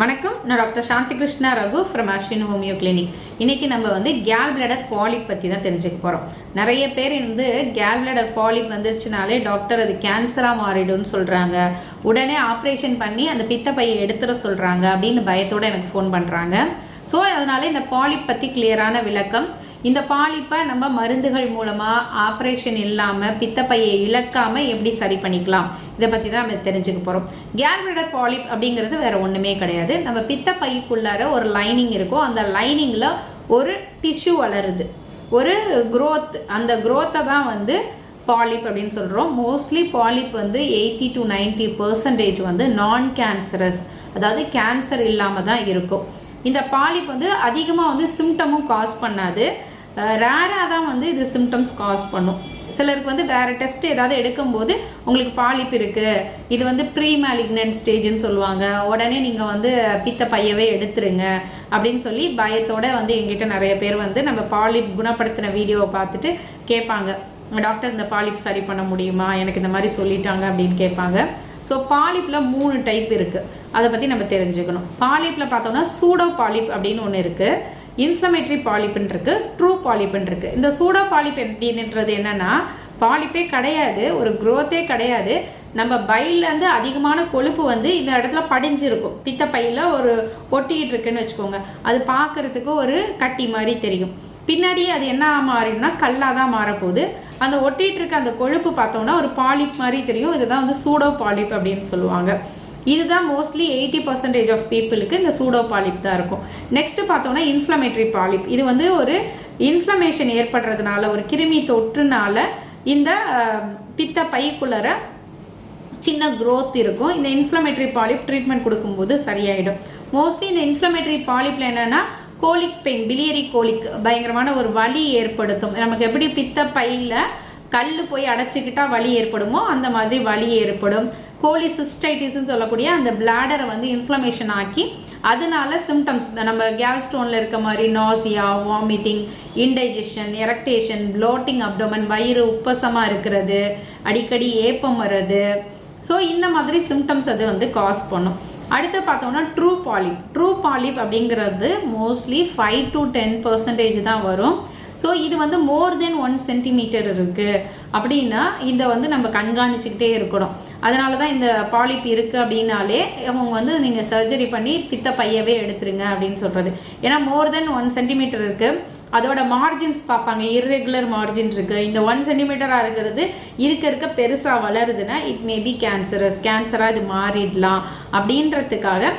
வணக்கம். நான் doctor Shanthi Krishna Raghu from Ashwin homeo clinic இன்னைக்கு நம்ம வந்து கேல் பிளடர் பாலிப் பற்றி தான் தெரிஞ்சுக்க போகிறோம் நிறைய பேர் வந்து கேல் பிளடர் பாலிப் வந்துருச்சுனாலே டாக்டர் அது கேன்சராக மாறிடும்னு சொல்கிறாங்க உடனே ஆப்ரேஷன் பண்ணி அந்த பித்தப்பையை எடுத்துட சொல்கிறாங்க அப்படின்னு பயத்தோடு எனக்கு ஃபோன் பண்ணுறாங்க ஸோ அதனால் இந்த பாலிப் பற்றி கிளியரான விளக்கம். இந்த பாலிப்பை நம்ம மருந்துகள் மூலமாக ஆப்ரேஷன் இல்லாமல் பித்தப்பையை இழக்காமல் எப்படி சரி பண்ணிக்கலாம்? இதை பற்றி தான் நம்ம தெரிஞ்சுக்க போகிறோம் கேல்பிளடர் பாலிப் அப்படிங்கிறது வேறு ஒன்றுமே கிடையாது. நம்ம பித்தப்பைக்குள்ளார ஒரு லைனிங் இருக்கும். அந்த லைனிங்கில் ஒரு டிஷ்யூ வளருது. ஒரு க்ரோத் அந்த க்ரோத்தை தான் வந்து பாலிப் அப்படின்னு சொல்கிறோம் மோஸ்ட்லி பாலிப் வந்து எயிட்டி டு 90% பர்சன்டேஜ் வந்து நான் கேன்சரஸ் அதாவது கேன்சர் இல்லாமல் தான் இருக்கும். இந்த பாலிப் வந்து அதிகமாக வந்து சிம்டமும் காஸ் பண்ணாது. ரேராக தான் வந்து இது சிம்டம்ஸ் காஸ் பண்ணும். சிலருக்கு வந்து வேறு டெஸ்ட் ஏதாவது எடுக்கும்போது உங்களுக்கு பாலிப் இருக்குது இது வந்து ப்ரீ மேலிக்னன்ட் ஸ்டேஜ்னு சொல்லுவாங்க. உடனே நீங்கள் வந்து பித்த பையவே எடுத்துருங்க அப்படின்னு சொல்லி பயத்தோடு வந்து எங்கிட்ட நிறைய பேர் வந்து நம்ம பாலிப் குணப்படுத்தின வீடியோவை பார்த்துட்டு கேட்பாங்க. டாக்டர் இந்த பாலிப் சரி பண்ண முடியுமா? எனக்கு இந்த மாதிரி சொல்லிட்டாங்க அப்படின்னு கேட்பாங்க. ஸோ பாலிப்பில் மூணு டைப் இருக்குது அதை பற்றி நம்ம தெரிஞ்சுக்கணும். பாலிப்பில் பார்த்தோம்னா சூடோ பாலிப் அப்படின்னு ஒன்று இருக்குது இன்ஃப்ளமேட்டரி பாலிப்பன் இருக்கு ட்ரூ பாலிப்புன்னு இருக்கு. இந்த சூடோ பாலிப் அப்படின்றது என்னன்னா பாலிப்பே கிடையாது ஒரு க்ரோத்தே கிடையாது. நம்ம பையிலேருந்து அதிகமான கொழுப்பு வந்து இந்த இடத்துல படிஞ்சிருக்கும். பித்தப்பையில் ஒரு ஒட்டிக்கிட்டு இருக்குன்னு வச்சுக்கோங்க. அது பார்க்குறதுக்கு ஒரு கட்டி மாதிரி தெரியும். பின்னாடி அது என்ன மாறிடும்னா கல்லாக தான் மாறப்போகுது. அந்த ஒட்டிகிட்டு இருக்க அந்த கொழுப்பு பார்த்தோம்னா ஒரு பாலிப் மாதிரி தெரியும். இதுதான் வந்து சூடோ பாலிப் அப்படின்னு சொல்லுவாங்க. இதுதான் மோஸ்ட்லி எயிட்டி பர்சன்டேஜ் ஆஃப் பீப்புளுக்கு இந்த சூடோ பாலிப் தான் இருக்கும். நெக்ஸ்ட் பார்த்தோம்னா இன்ஃப்ளமேட்ரி பாலிப் இது வந்து ஒரு இன்ஃப்ளமேஷன் ஏற்படுறதுனால ஒரு கிருமி தொற்றுனால இந்த பித்த பைக்குள்ளர சின்ன க்ரோத் இருக்கும். இந்த இன்ஃப்ளமேட்ரி பாலிப் ட்ரீட்மெண்ட் கொடுக்கும்போது சரியாயிடும். மோஸ்ட்லி இந்த இன்ஃப்ளமேட்ரி பாலிப்பில் என்னென்னா கோலிக் பெயின் பிலியரி கோலிக் பயங்கரமான ஒரு வலி ஏற்படுத்தும். நமக்கு எப்படி பித்த பையில் கல் போய் அடைச்சிக்கிட்டா வலி ஏற்படுமோ அந்த மாதிரி வலி ஏற்படும். கோலிசிஸ்டைட்டிஸ்ன்னு சொல்லக்கூடிய அந்த பிளாடரை வந்து இன்ஃப்ளமேஷன் ஆக்கி அதனால சிம்டம்ஸ் நம்ம கேல் ஸ்டோனில் இருக்க மாதிரி nausea vomiting indigestion eructation bloating abdomen வயிறு உப்பசமாக இருக்கிறது அடிக்கடி ஏப்பம் வர்றது. ஸோ இந்த மாதிரி சிம்டம்ஸ் அது வந்து காஸ் பண்ணும். அடுத்து பார்த்தோம்னா ட்ரூ பாலிப் ட்ரூ பாலிப் அப்படிங்கிறது mostly five to ten percentage தான் வரும். ஸோ இது வந்து மோர் தென் ஒன் சென்டிமீட்டர் இருக்குது அப்படின்னா இதை வந்து நம்ம கண்காணிச்சுக்கிட்டே இருக்கணும். அதனால தான் இந்த பாலிப் இருக்குது அப்படின்னாலே அவங்க வந்து நீங்கள் சர்ஜரி பண்ணி பித்த பையவே எடுத்துருங்க அப்படின்னு சொல்கிறது ஏன்னா மோர் தென் ஒன் சென்டிமீட்டர் இருக்குது அதோட மார்ஜின்ஸ் பார்ப்பாங்க. இர்ரெகுலர் மார்ஜின் இருக்குது இந்த ஒன் சென்டிமீட்டராக இருக்கிறது இருக்க இருக்க பெருசாக வளருதுன்னா இட் மே பி கேன்சரஸ் கேன்சராக இது மாறிடலாம். அப்படின்றதுக்காக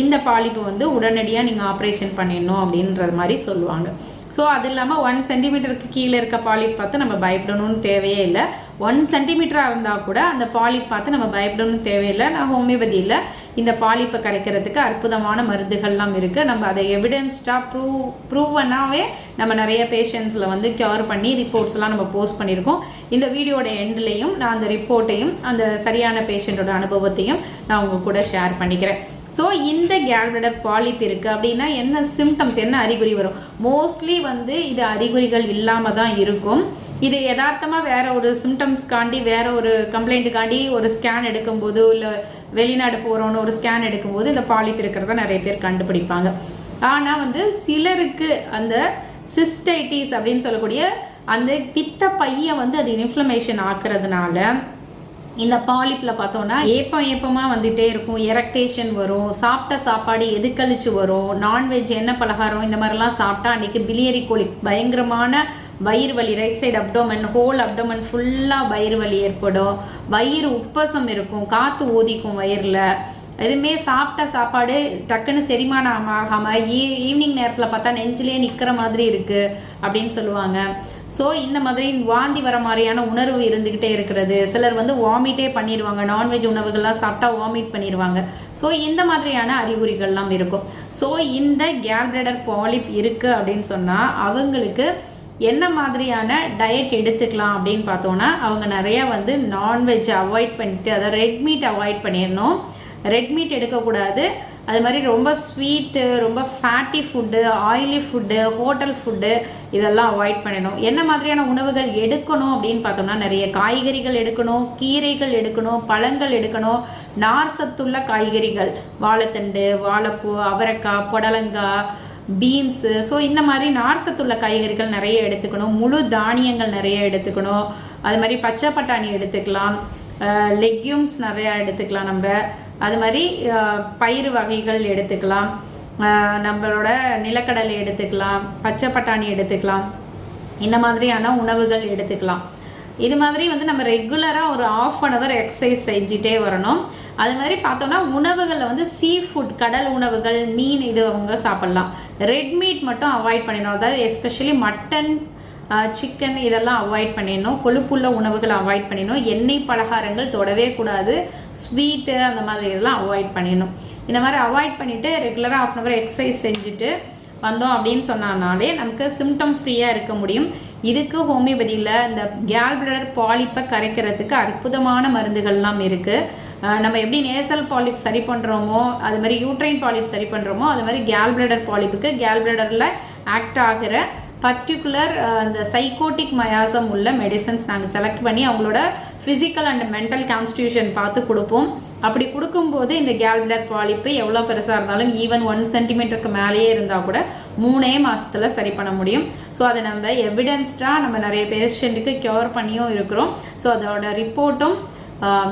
இந்த பாலிப்பு வந்து உடனடியாக நீங்கள் ஆப்ரேஷன் பண்ணிடணும் அப்படின்ற மாதிரி சொல்லுவாங்க. ஸோ அது இல்லாமல் ஒன் சென்டிமீட்டருக்கு கீழே இருக்க பாலிப் பார்த்து நம்ம பயப்படணும்னு தேவையே இல்லை. ஒன் சென்டிமீட்டராக இருந்தால் கூட அந்த பாலிப் பார்த்து நம்ம பயப்படணும்னு தேவையில்லை நான் ஹோமியோபதியில் இந்த பாலிப்பை கரைக்கிறதுக்கு அற்புதமான மருந்துகள்லாம் இருக்குது நம்ம அதை எவிடென்ஸ்டாக ப்ரூவ் ப்ரூவனாகவே நம்ம நிறைய பேஷண்ட்ஸில் வந்து க்யூர் பண்ணி ரிப்போர்ட்ஸ்லாம் நம்ம போஸ்ட் பண்ணியிருக்கோம். இந்த வீடியோட எண்ட்லேயும் நான் அந்த ரிப்போர்ட்டையும் அந்த சரியான பேஷண்ட்டோட அனுபவத்தையும் நான் உங்கள் கூட ஷேர் பண்ணிக்கிறேன். ஸோ இந்த கேல்பிளடர் பாலிப் இருக்குது அப்படின்னா என்ன சிம்டம்ஸ் என்ன அறிகுறி வரும்? மோஸ்ட்லி வந்து இது அறிகுறிகள் இல்லாமல் தான் இருக்கும். இது யதார்த்தமாக வேற ஒரு சிம்டம்ஸ்க்காண்டி வேற ஒரு கம்ப்ளைண்ட்டுக்காண்டி ஒரு ஸ்கேன் எடுக்கும்போது இல்லை வெளிநாடு போகிறோன்னு ஒரு ஸ்கேன் எடுக்கும்போது இந்த பாலிப் இருக்கிறத நிறைய பேர் கண்டுபிடிப்பாங்க. ஆனால் வந்து சிலருக்கு அந்த சிஸ்டைட்டிஸ் அப்படின்னு சொல்லக்கூடிய அந்த பித்த பையை வந்து அது இன்ஃப்ளமேஷன் ஆக்குறதுனால இந்த பாலிப்பில் பார்த்தோன்னா ஏப்பம் ஏப்பமாக வந்துட்டே இருக்கும். எரக்டேஷன் வரும். சாப்பிட்ட சாப்பாடு எதுக்கழிச்சு வரும்? நான்வெஜ் என்ன பலகாரம்? இந்த மாதிரிலாம் சாப்பிட்டா அன்றைக்கி பிலியரி கோழி பயங்கரமான வயிறு வலி right side abdomen whole abdomen ஃபுல்லாக வயிறு வலி ஏற்படும். வயிறு உப்பசம் இருக்கும். காற்று ஊதிக்கும் வயிறில். எதுவுமே சாப்பிட்ட சாப்பாடு டக்குன்னு செரிமானம் ஆகாமல் ஈ ஈவினிங் நேரத்தில் பார்த்தா நெஞ்சிலே நிற்கிற மாதிரி இருக்குது அப்படின்னு சொல்லுவாங்க. ஸோ இந்த மாதிரி வாந்தி வர மாதிரியான உணர்வு இருந்துக்கிட்டே இருக்கிறது. சிலர் வந்து வாமிட்டே பண்ணிடுவாங்க நான்வெஜ் உணவுகள்லாம் சாப்பிட்டா வாமிட் பண்ணிடுவாங்க ஸோ இந்த மாதிரியான அறிகுறிகள்லாம் இருக்கும். ஸோ இந்த கேல்பிளடர் பாலிப் இருக்குது அப்படின்னு சொன்னால் அவங்களுக்கு என்ன மாதிரியான டயட் எடுத்துக்கலாம் அப்படின்னு பார்த்தோன்னா அவங்க நிறையா வந்து நான்வெஜ் அவாய்ட் பண்ணிட்டு அதாவது ரெட் மீட் அவாய்ட் பண்ணிடணும். ரெட் மீட் எடுக்கக்கூடாது. அது மாதிரி ரொம்ப ஸ்வீட்டு ரொம்ப fatty food oily food hotel food இதெல்லாம் அவாய்ட் பண்ணணும். என்ன மாதிரியான உணவுகள் எடுக்கணும் அப்படின்னு பார்த்தோம்னா நிறைய காய்கறிகள் எடுக்கணும் கீரைகள் எடுக்கணும் பழங்கள் எடுக்கணும். நார் சத்துள்ள காய்கறிகள் வாழைத்தண்டு வாழைப்பூ அவரைக்காய் புடலங்காய் பீன்ஸு ஸோ இந்த மாதிரி நார் சத்துள்ள காய்கறிகள் நிறைய எடுத்துக்கணும். முழு தானியங்கள் நிறைய எடுத்துக்கணும். அது மாதிரி பச்சை பட்டாணி எடுத்துக்கலாம். லெக்யூம்ஸ் நிறையா எடுத்துக்கலாம் நம்ம. அது மாதிரி பயிர் பயிறு வகைகள் எடுத்துக்கலாம். நம்மளோட நிலக்கடலை எடுத்துக்கலாம் பச்சை பட்டாணி எடுத்துக்கலாம். இந்த மாதிரியான உணவுகள் எடுத்துக்கலாம். இது மாதிரி வந்து நம்ம ரெகுலராக ஒரு ஆஃப் அன் ஹவர் எக்ஸசைஸ் செஞ்சுட்டே வரணும். அது மாதிரி பார்த்தோம்னா உணவுகளில் வந்து சீ ஃபுட் கடல் உணவுகள் மீன் இது அவங்க சாப்பிட்லாம். ரெட் மீட் மட்டும் அவாய்ட் பண்ணிடணும். அதாவது எஸ்பெஷலி மட்டன் சிக்கன் இதெல்லாம் அவாய்ட் பண்ணிடணும். கொழுப்புள்ள உணவுகளை அவாய்ட் பண்ணிடணும். எண்ணெய் பலகாரங்கள் தொடவே கூடாது. ஸ்வீட்டு அந்த மாதிரி இதெல்லாம் அவாய்ட் பண்ணிடணும். இந்த மாதிரி அவாய்ட் பண்ணிவிட்டு ரெகுலராக ஆஃப் அன் ஹவர் எக்ஸசைஸ் செஞ்சுட்டு வந்தோம் அப்படின்னு சொன்னாலே நமக்கு சிம்டம் ஃப்ரீயாக இருக்க முடியும். இதுக்கு ஹோமியோபதியில் இந்த கேல் பிளடர் பாலிப்பை கரைக்கிறதுக்கு அற்புதமான மருந்துகள்லாம் இருக்குது நம்ம எப்படி நேசல் பாலிப் சரி பண்ணுறோமோ அது மாதிரி யூட்ரைன் பாலிப் சரி பண்ணுறோமோ அது மாதிரி கேல் பிளடர் பாலிப்புக்கு கேல் பிளடரில் ஆக்ட் ஆகிற பர்டிகுலர் uh, அந்த சைக்கோட்டிக் மயாசம் உள்ள மெடிசன்ஸ் நாங்கள் செலக்ட் பண்ணி அவங்களோட ஃபிசிக்கல் அண்ட் மென்டல் கான்ஸ்டியூஷன் பார்த்து கொடுப்போம். அப்படி கொடுக்கும்போது இந்த கேல்பிளர் பாலிப்பு எவ்வளோ பெருசாக இருந்தாலும் ஈவன் ஒன் சென்டிமீட்டருக்கு மேலேயே இருந்தால் கூட மூணே மாதத்தில் சரி பண்ண முடியும். ஸோ அதை நம்ம எவிடென்ஸ்டாக நம்ம நிறைய பேஷண்ட்டுக்கு க்யூர் பண்ணியும் இருக்கிறோம். ஸோ அதோட ரிப்போர்ட்டும்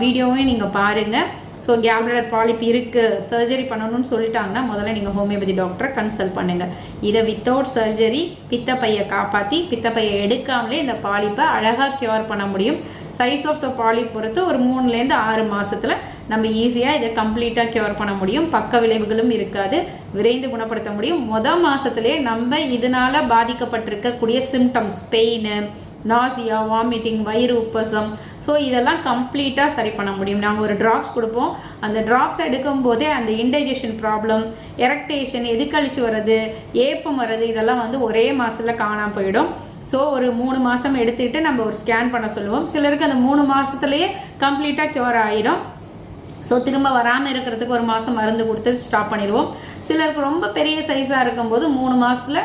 வீடியோவையும் uh, நீங்கள் பாருங்கள் ஸோ கேப்லர் பாலிப் இருக்குது சர்ஜரி பண்ணணும்னு சொல்லிட்டாங்கன்னா முதல்ல நீங்கள் ஹோமியோபதி டாக்டரை கன்சல்ட் பண்ணுங்கள் இதை வித்தவுட் சர்ஜரி பித்தப்பையை காப்பாற்றி பித்தப்பையை எடுக்காமலே இந்த பாலிப்பை அழகாக க்யூர் பண்ண முடியும். சைஸ் ஆஃப் த பாலிப் பொறுத்து ஒரு மூணுலேருந்து ஆறு மாதத்தில் நம்ம ஈஸியாக இதை கம்ப்ளீட்டாக க்யூர் பண்ண முடியும். பக்க விளைவுகளும் இருக்காது. விரைந்து குணப்படுத்த முடியும். மொதல் மாதத்துலேயே நம்ம இதனால் பாதிக்கப்பட்டிருக்கக்கூடிய சிம்டம்ஸ் பெயின் நாசியா வாமிட்டிங் வயிறு உப்பசம் ஸோ இதெல்லாம் கம்ப்ளீட்டாக சரி பண்ண முடியும். நாங்கள் ஒரு ட்ராப்ஸ் கொடுப்போம். அந்த ட்ராப்ஸ் எடுக்கும் போதே அந்த இன்டைஜஷன் ப்ராப்ளம் எரக்டேஷன் எதுக்கழிச்சு வர்றது ஏப்பம் வர்றது இதெல்லாம் வந்து ஒரே மாதத்தில் காணாம போயிடும். ஸோ ஒரு மூணு மாதம் எடுத்துக்கிட்டு நம்ம ஒரு ஸ்கேன் பண்ண சொல்லுவோம். சிலருக்கு அந்த மூணு மாதத்துலேயே கம்ப்ளீட்டாக க்யூர் ஆகிடும் ஸோ திரும்ப வராமல் இருக்கிறதுக்கு ஒரு மாதம் மருந்து கொடுத்து ஸ்டாப் பண்ணிடுவோம். சிலருக்கு ரொம்ப பெரிய சைஸாக இருக்கும்போது மூணு மாதத்தில்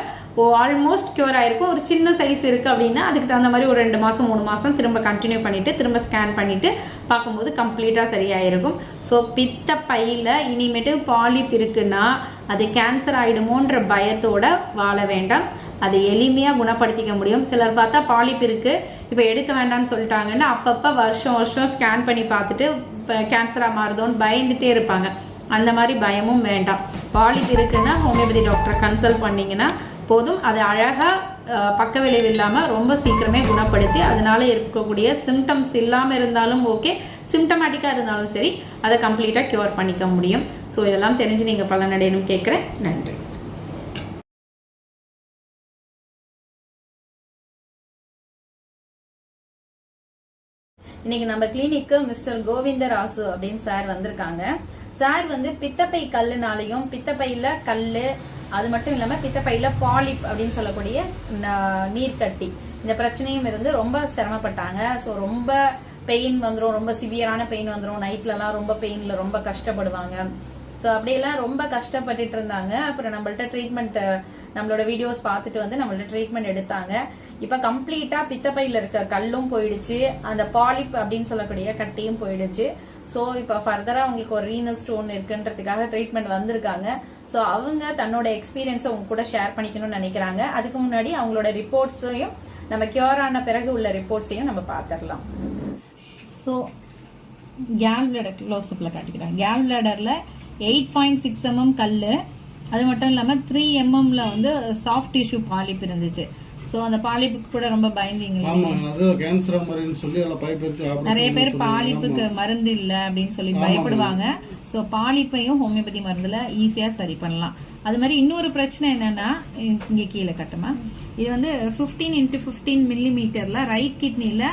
ஆல்மோஸ்ட் க்யூர் ஆயிருக்கும் ஒரு சின்ன சைஸ் இருக்குது அப்படின்னா அதுக்கு தகுந்த மாதிரி ஒரு ரெண்டு மாதம் மூணு மாதம் திரும்ப கண்டினியூ பண்ணிவிட்டு திரும்ப ஸ்கேன் பண்ணிவிட்டு பார்க்கும்போது கம்ப்ளீட்டாக சரியாயிருக்கும். ஸோ பித்த பையில் இனிமேட்டு பாலிப் இருக்குன்னா அது கேன்சர் ஆகிடுமோன்ற பயத்தோட வாழ வேண்டாம். அதை எளிமையாக குணப்படுத்திக்க முடியும். சிலர் பார்த்தா பாலிப் இருக்குது இப்போ எடுக்க வேண்டாம்னு சொல்லிட்டாங்கன்னா அப்பப்போ வருஷம் வருஷம் ஸ்கேன் பண்ணி பார்த்துட்டு கேன்சராக மாறுதோன்னு பயந்துட்டே இருப்பாங்க. அந்த மாதிரி பயமும் வேண்டாம். பாலிப் இருக்குன்னா ஹோமியோபதி டாக்டரை கன்சல்ட் பண்ணிங்கன்னா போதும். அதை அழகாக பக்க விளைவு இல்லாமல் ரொம்ப சீக்கிரமே குணப்படுத்தி அதனால இருக்கக்கூடிய சிம்டம்ஸ் இல்லாமல் இருந்தாலும் ஓகே சிம்டமேட்டிக்காக இருந்தாலும் சரி அதை கம்ப்ளீட்டாக க்யூர் பண்ணிக்க முடியும். ஸோ இதெல்லாம் தெரிஞ்சு நீங்கள் பலனடையணும் கேட்குறேன் நன்றி. இன்னைக்கு நம்ம கிளினிக்கு மிஸ்டர் கோவிந்தராசு அப்படின்னு சார் வந்திருக்காங்க. சார் வந்து பித்தப்பை கல்லுனாலையும் பித்தப்பையில கல்லு அது மட்டும் இல்லாம பித்தப்பையில பாலிப் அப்படின்னு சொல்லக்கூடிய நீர்க்கட்டி. இந்த பிரச்சனையும் இருந்து ரொம்ப சிரமப்பட்டாங்க. ஸோ ரொம்ப பெயின் வந்துடும் ரொம்ப சிவியரான பெயின் வந்துடும் நைட்லலாம் ரொம்ப பெயின்ல ரொம்ப கஷ்டப்படுவாங்க. ஸோ அப்படியெல்லாம் ரொம்ப கஷ்டப்பட்டுட்டு இருந்தாங்க அப்புறம் நம்மள்ட்ட ட்ரீட்மெண்ட் நம்மளோட வீடியோஸ் பார்த்துட்டு வந்து நம்மள்ட்ட ட்ரீட்மெண்ட் எடுத்தாங்க. இப்போ கம்ப்ளீட்டா பித்தப்பையில இருக்க கல்லும் போயிடுச்சு. அந்த பாலிப் அப்படின்னு சொல்லக்கூடிய கட்டியும் போயிடுச்சு. ஸோ இப்போ ஃபர்தரா உங்களுக்கு ஒரு ரீனல் ஸ்டோன் இருக்குன்றதுக்காக ட்ரீட்மெண்ட் வந்திருக்காங்க. ஸோ அவங்க தன்னோட எக்ஸ்பீரியன்ஸை உங்க கூட ஷேர் பண்ணிக்கணும்னு நினைக்கிறாங்க. அதுக்கு முன்னாடி அவங்களோட ரிப்போர்ட்ஸையும் நம்ம கியூர் ஆன பிறகு உள்ள ரிப்போர்ட்ஸையும் நம்ம பார்த்துடலாம். ஸோ கேல் பிளடர் க்ளோஸ்அப்பில் காட்டிக்கிறேன். கேல் பிளடரில் எயிட் பாயிண்ட் சிக்ஸ் எம்எம் கல் அது மட்டும் இல்லாமல் த்ரீ எம்எம்ல வந்து சாஃப்ட் டிஷ்யூ பாலிப் இருந்துச்சு. ஸோ அந்த பாலிப்புக்கு கூட ரொம்ப பயந்தீங்களா நிறைய பேர் பாலிப்புக்கு மருந்து இல்ல அப்படின்னு சொல்லி பயப்படுவாங்க. சோ பாலிப்பையும் ஹோமியோபதி மருந்துல ஈஸியா சரி பண்ணலாம். அது மாதிரி இன்னொரு பிரச்சனை என்னன்னா இங்க கீழே கட்டுமா. இது வந்து 15 இன்ட்டு ஃபிஃப்டீன் மில்லிமீட்டர்ல ரைட் கிட்னில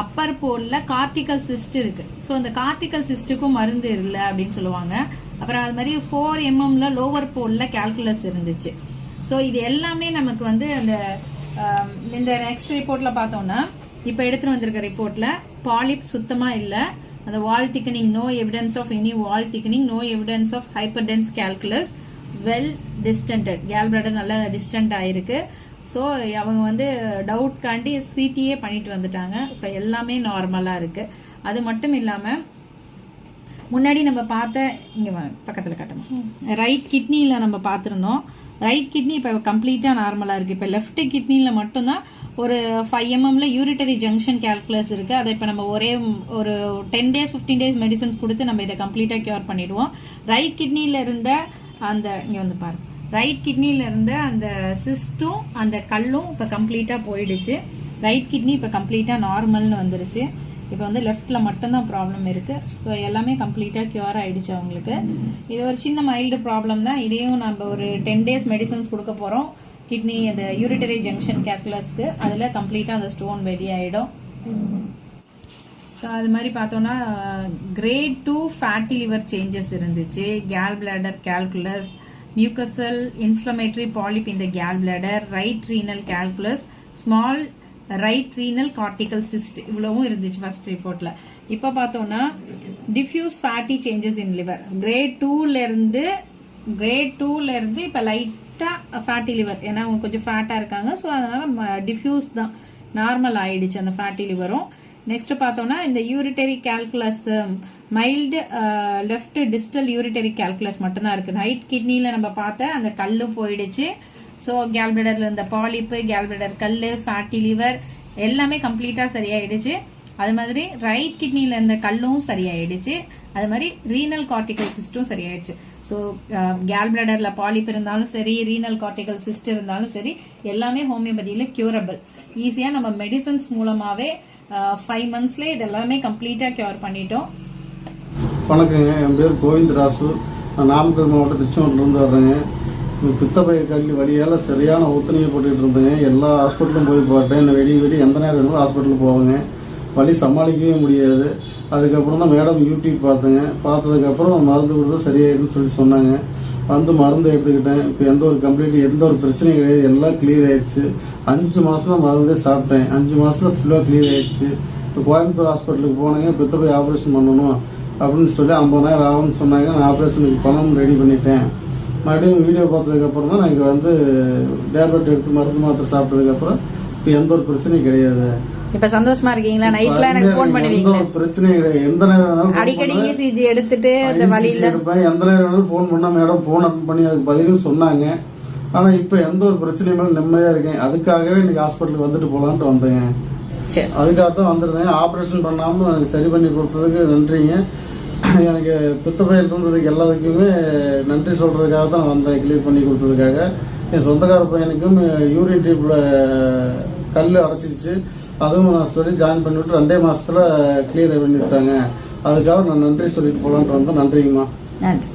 அப்பர் போல்ல கார்டிகல் சிஸ்ட் இருக்கு. ஸோ அந்த கார்டிகல் சிஸ்ட்டுக்கும் மருந்து இல்லை அப்படின்னு சொல்லுவாங்க. அப்புறம் அது மாதிரி ஃபோர் எம்எம்ல லோவர் போல்ல கேல்குலஸ் இருந்துச்சு. ஸோ இது எல்லாமே நமக்கு வந்து அந்த இந்த நெக்ஸ்ட் ரிப்போர்ட்ல பார்த்தோம்னா இப்போ எடுத்துட்டு வந்திருக்க ரிப்போர்ட்ல பாலிப் சுத்தமா இல்லை. அந்த wall thickening no evidence of any wall thickening no evidence of hyperdense calculus well distended gallbladder நல்லா டிஸ்டன்ட் ஆயிருக்கு. ஸோ அவங்க வந்து டவுட்காண்டி சிடியே பண்ணிட்டு வந்துட்டாங்க. ஸோ எல்லாமே நார்மலாக இருக்குது அது மட்டும் இல்லாமல் முன்னாடி நம்ம பார்த்த இங்கே பக்கத்தில் கட்டணும் ரைட் கிட்னியில் நம்ம பார்த்துருந்தோம். ரைட் கிட்னி இப்போ கம்ப்ளீட்டாக நார்மலாக இருக்குது இப்போ லெஃப்ட் கிட்னியில் மட்டும்தான் ஒரு ஃபைவ் எம்எம்ல யூரிட்டரி ஜங்ஷன் கேல்குலஸ் இருக்குது அதை இப்போ நம்ம ஒரே ஒரு ten days fifteen days medicines கொடுத்து நம்ம இதை கம்ப்ளீட்டாக கியூர் பண்ணிடுவோம். ரைட் கிட்னியில் இருந்த அந்த இங்கே வந்து பாருங்கள் ரைட் கிட்னியில் இருந்த அந்த சிஸ்டும் அந்த கல்லும் இப்போ கம்ப்ளீட்டாக போயிடுச்சு. ரைட் கிட்னி இப்போ கம்ப்ளீட்டாக நார்மல்னு வந்துருச்சு. இப்போ வந்து லெஃப்டில் மட்டும்தான் ப்ராப்ளம் இருக்குது ஸோ எல்லாமே கம்ப்ளீட்டாக க்யூர் ஆகிடுச்சு அவங்களுக்கு. இது ஒரு சின்ன மைல்டு ப்ராப்ளம் தான். இதையும் நம்ம ஒரு டென் டேஸ் மெடிசன்ஸ் கொடுக்க போகிறோம் கிட்னி அந்த யூரிட்டரி ஜங்ஷன் கேல்குலஸ்க்கு அதில் கம்ப்ளீட்டாக அந்த ஸ்டோன் வெளியாயிடும் ஸோ அது மாதிரி பார்த்தோன்னா grade two fatty liver changes இருந்துச்சு. Gall bladder calculus mucosal inflammatory polyp இந்த gall bladder right renal calculus small right renal cortical cyst இவ்வளவும் இருந்துச்சு ஃபர்ஸ்ட் ரிப்போர்ட்ல இப்போ பார்த்தோம்னா diffuse fatty changes in liver grade டூலேருந்து கிரேட் டூலேருந்து இப்போ லைட்டாக ஃபேட்டி லிவர் ஏன்னா அவங்க கொஞ்சம் ஃபேட்டாக இருக்காங்க. ஸோ அதனால் டிஃப்யூஸ் தான். நார்மல் ஆயிடுச்சு அந்த ஃபேட்டி லிவரும் நெக்ஸ்ட் பார்த்தோம்னா இந்த ureteric calculus mild left distal ureteric calculus மட்டும்தான் இருக்குது நைட் கிட்னியில் நம்ம பார்த்த அந்த கல்லும் போயிடுச்சு. ஸோ கேல்பிளடரில் இருந்த பாலிப்பு கேல்பிளடர் கல் ஃபேட்டி லிவர் எல்லாமே கம்ப்ளீட்டாக சரியாயிடுச்சு. அது மாதிரி ரைட் கிட்னியில் இருந்த கல்லும் சரியாயிடுச்சு. அது மாதிரி ரீனல் கார்டிகல் சிஸ்டும் சரியாயிடுச்சு. ஸோ கேல்பிளடரில் பாலிப் இருந்தாலும் சரி ரீனல் கார்டிகல் சிஸ்ட் இருந்தாலும் சரி எல்லாமே ஹோமியோபதியில் க்யூரபிள் ஈஸியாக நம்ம மெடிசன்ஸ் மூலமாகவே ஃபைவ் மந்த்ஸ்லேயே இது எல்லாமே கம்ப்ளீட்டாக கியூர் பண்ணிட்டோம். வணக்கங்க என் பேர் கோவிந்தராசு. நான் நாமக்கல் மாவட்டம் திருச்செங்கோட்டிலேருந்து வர்றேங்க. இந்த பித்தப்பை கல்வி வழியால் சரியான ஒத்துணையை போட்டுட்டு இருந்தேங்க. எல்லா ஹாஸ்பிட்டலும் போய் பார்த்தேன். என்ன வெடி வெடி எந்த நேரம் வேணுமோ ஹாஸ்பிட்டலுக்கு போவேங்க. வலி சமாளிக்கவே முடியாது. அதுக்கப்புறம் தான் மேடம் யூடியூப் பார்த்தேங்க. பார்த்ததுக்கப்புறம் மருந்து கொடுத்தா சரியாயிருன்னு சொல்லி சொன்னாங்க. வந்து மருந்து எடுத்துக்கிட்டேன். இப்போ எந்த ஒரு கம்ப்ளீட் எந்த ஒரு பிரச்சனையும் கிடையாது. எல்லாம் கிளியர் ஆயிடுச்சு. அஞ்சு மாதம் தான் மருந்தே சாப்பிட்டேன். அஞ்சு மாதத்தில் ஃபுல்லாக கிளியர் ஆயிடுச்சு. இப்போ கோயம்புத்தூர் ஹாஸ்பிட்டலுக்கு போனேங்க. போய் ஆப்ரேஷன் பண்ணணும் அப்படின்னு சொல்லி ஐம்பதாயிரம் ஆகும்னு சொன்னாங்க. நான் ஆப்ரேஷனுக்கு பணம் ரெடி பண்ணிட்டேன். மறுபடியும் வீடியோ பார்த்ததுக்கப்புறம் தான் நான் இங்கே வந்து டேப்லெட் எடுத்து மருந்து மாத்திரை சாப்பிட்டதுக்கப்புறம் இப்போ எந்த ஒரு பிரச்சனையும் கிடையாது. இப்போ சந்தோஷமா இருக்கீங்களா? நைட்ல எனக்கு ஃபோன் பண்ணுவீங்க ஒரு பிரச்சனையும் கிடையாது. எந்த நேரம் அடிக்கடி. இசிஜி எடுத்துட்டு அந்த ICC வழியில எடுப்பேன். எந்த நேரம் வேணாலும் ஃபோன் பண்ணா மேடம் ஃபோன் அட்டன் பண்ணி அதுக்கு பதிலும் சொன்னாங்க. ஆனா இப்போ எந்த ஒரு பிரச்சனையும் மேலும் நிம்மதியா இருக்கேன். அதுக்காகவே இன்னைக்கு ஹாஸ்பிட்டலுக்கு வந்துட்டு போலான்ட்டு வந்தேங்க அதுக்காக தான் வந்திருந்தேன். ஆப்ரேஷன் பண்ணாமல் எனக்கு சரி பண்ணி கொடுத்ததுக்கு நன்றிங்க. எனக்கு பித்தப்பையில் இருந்ததுக்கு எல்லாத்துக்குமே நன்றி சொல்கிறதுக்காக தான் வந்தேன். கிளியர் பண்ணி கொடுத்ததுக்காக. என் சொந்தக்கார பையனுக்கும் யூரின் டியூப்பில் கல் அடைச்சிக்கிச்சு அதுவும் நான் சொல்லி ஜாயின் பண்ணிவிட்டு ரெண்டே மாதத்தில் கிளியர் பண்ணி விட்டாங்க அதுக்காக நான் நன்றி சொல்லிட்டு போகலான்ட்டு வந்தேன். நன்றிங்கம்மா. நன்றி.